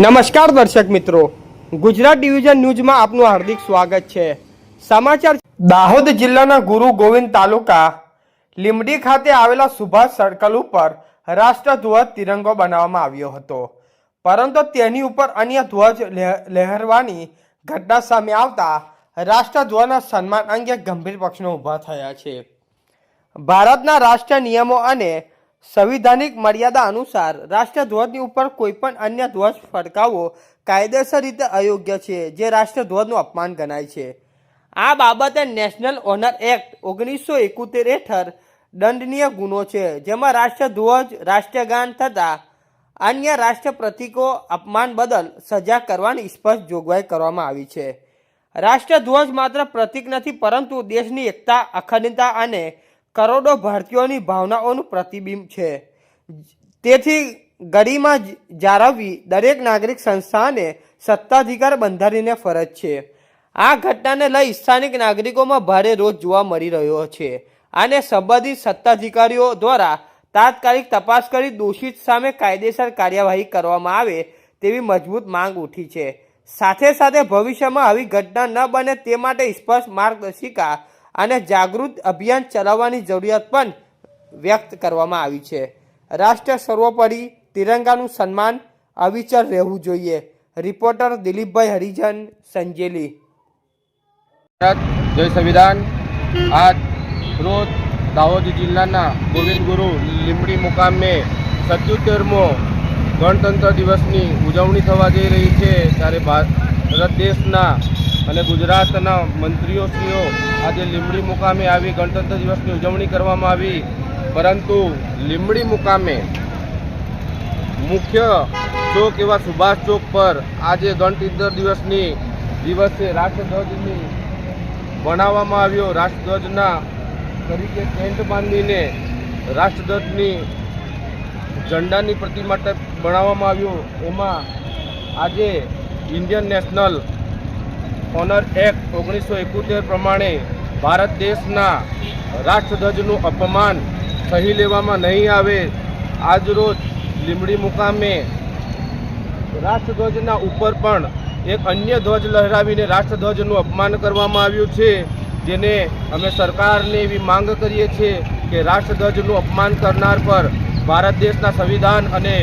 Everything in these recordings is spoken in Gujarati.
નમસ્કાર દર્શક મિત્રો. ગુજરાત ડિવિઝન ન્યૂઝમાં આપનું હાર્દિક સ્વાગત છે. સમાચાર દાહોદ જિલ્લાના ગુરુ ગોવિંદ તાલુકા લીમડી ખાતે આવેલા સુભાષ સર્કલ ઉપર રાષ્ટ્રધ્વજ તિરંગો બનાવવામાં આવ્યો હતો. પરંતુ તેની ઉપર અન્ય ધ્વજ લહેર- લહેરવાની ઘટના સામે આવતા રાષ્ટ્રધ્વજના સન્માન અંગે ગંભીર પ્રશ્નો ઊભા થયા છે. ભારતના રાષ્ટ્રીય નિયમો અને સંવિધાનિક મર્યાદા અનુસાર રાષ્ટ્રધ્વજની ઉપર કોઈ પણ અન્ય ધ્વજ ફરકાવવો કાયદેસર રીતે અયોગ્ય છે, જે રાષ્ટ્રધ્વજનું અપમાન ગણાય છે. આ બાબતે નેશનલ ઓનર એક્ટ ઓગણીસો એકોતેર હેઠળ દંડનીય ગુનો છે, જેમાં રાષ્ટ્રધ્વજ, રાષ્ટ્રગાન થતા અન્ય રાષ્ટ્ર પ્રતીકો અપમાન બદલ સજા કરવાની સ્પષ્ટ જોગવાઈ કરવામાં આવી છે. રાષ્ટ્રધ્વજ માત્ર પ્રતીક નથી, પરંતુ દેશની એકતા, અખંડતા અને કરોડો ભારતીયોની ભાવનાઓનું પ્રતિબિંબ છે. તેથી ગરિમા જાળવવી દરેક નાગરિક સંસ્થાને સત્તાધિકાર બંધારીને ફરજ છે. આ ઘટનાને લઈ સ્થાનિક નાગરિકોમાં ભારે રોષ જોવા મળી રહ્યો છે. અને સંબંધિત સત્તાધિકારીઓ દ્વારા તાત્કાલિક તપાસ કરી દોષિત સામે કાયદેસર કાર્યવાહી કરવામાં આવે તેવી મજબૂત માંગ ઉઠી છે. સાથે સાથે ભવિષ્યમાં આવી ઘટના ન બને તે માટે સ્પષ્ટ માર્ગદર્શિકા અને જાગૃત અભિયાન ચલાવવાની જરૂરિયાત પણ વ્યક્ત કરવામાં આવી છે. રાષ્ટ્ર સર્વોપરી તિરંગાનું સન્માન અવિચર રહેવું જોઈએ. રિપોર્ટર દિલીપભાઈ હરિજન, સંજેલી. જય સંવિધાન. આજ રોજ દાહોદ જિલ્લાના ગોવિંદ ગુરુ લીંબડી મુકામે સત્યોતેરમો ગણતંત્ર દિવસની ઉજવણી થવા જઈ રહી છે. ત્યારે ભારત દેશના અને ગુજરાતના મંત્રીઓશ્રીઓ આજે લીંબડી મુકામે આવી, ગણતંત્ર દિવસની ઉજવણી કરવામાં આવી. પરંતુ લીંબડી મુકામે મુખ્ય ચોક એવા સુભાષ ચોક પર આજે ગણતંત્ર દિવસની દિવસે રાષ્ટ્રધ્વજની બનાવવામાં આવ્યો. રાષ્ટ્રધ્વજના તરીકે ટેન્ટ બાંધીને રાષ્ટ્રધ્વજની ઝંડાની પ્રતિમા બનાવવામાં આવ્યું. એમાં આજે ઇન્ડિયન નેશનલ ઓનર એક્ટ ઓગણીસો એકોતેર પ્રમાણે ભારત દેશના રાષ્ટ્રધ્વજનું અપમાન સહી લેવામાં નહીં આવે. આજરોજ લીમડી મુકામે રાષ્ટ્રધ્વજના ઉપર પણ એક અન્ય ધ્વજ લહેરાવીને રાષ્ટ્રધ્વજનું અપમાન કરવામાં આવ્યું છે, જેને અમે સરકારને એવી માંગ કરીએ છીએ કે રાષ્ટ્રધ્વજનું અપમાન કરનાર પર ભારત દેશના સંવિધાન અને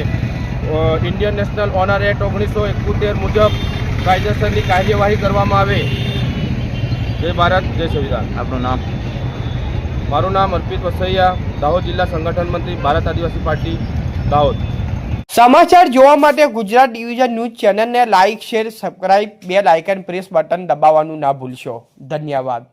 ઇન્ડિયન નેશનલ ઓનર એક્ટ ઓગણીસો એકોતેર મુજબ કાયદેસરની કાર્યવાહી કરવામાં આવે. જય ભારત જય સંવિધાન. આપનું નામ? મારું નામ અર્પિત વસૈયા દાહોદ જિલ્લા સંગઠન મંત્રી ભારત આદિવાસી પાર્ટી દાહોદ. સમાચાર જોવા માટે ગુજરાત ડિવિઝન ન્યૂઝ ચેનલને like share subscribe bell icon press button દબાવવાનું ના ભૂલશો. ધન્યવાદ.